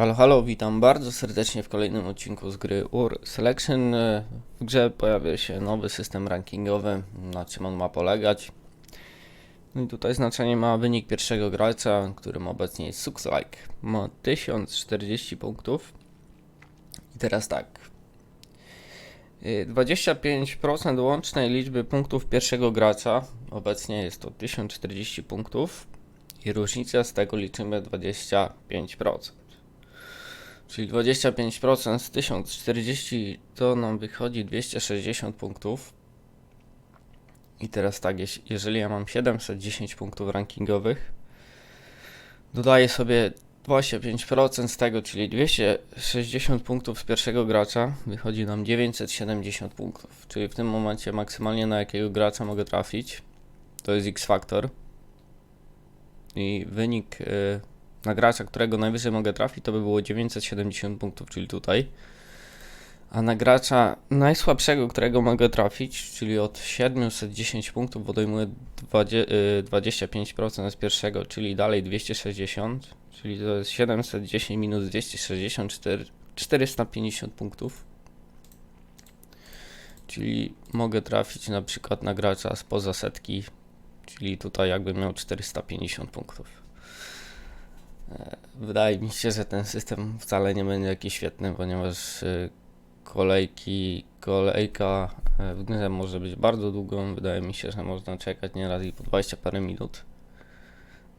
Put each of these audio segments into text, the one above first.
Halo, halo, witam bardzo serdecznie w kolejnym odcinku z gry UR Selection. E, W grze pojawia się nowy system rankingowy, na czym on ma polegać. No i tutaj znaczenie ma wynik pierwszego gracza, którym obecnie jest Suxlike. Ma 1040 punktów. I teraz tak. Y, 25% łącznej liczby punktów pierwszego gracza, obecnie jest to 1040 punktów. I różnica z tego liczymy 25%. Czyli 25% z 1040 to nam wychodzi 260 punktów. I teraz tak, jeżeli ja mam 710 punktów rankingowych, dodaję sobie 25% z tego, czyli 260 punktów z pierwszego gracza, wychodzi nam 970 punktów. Czyli w tym momencie maksymalnie na jakiego gracza mogę trafić, to jest X-Factor. I wynik y, na gracza, którego najwyżej mogę trafić, to by było 970 punktów, czyli tutaj. A na gracza najsłabszego, którego mogę trafić, czyli od 710 punktów odejmuję 20, y, 25% z pierwszego, czyli dalej 260, czyli to jest 710 minus 264, 450 punktów. Czyli mogę trafić na przykład na gracza spoza setki, czyli tutaj jakbym miał 450 punktów. E, Wydaje mi się, że ten system wcale nie będzie jakiś świetny, ponieważ y, kolejki, kolejka e, w grze może być bardzo długą. Wydaje mi się, że można czekać nieraz i po 20 parę minut.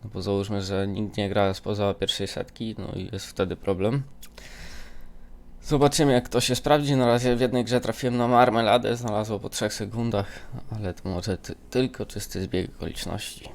No bo załóżmy, że nikt nie gra spoza pierwszej setki, no i jest wtedy problem. Zobaczymy jak to się sprawdzi. Na razie w jednej grze trafiłem na marmeladę, znalazło po 3 sekundach, ale to może ty tylko czysty zbieg okoliczności.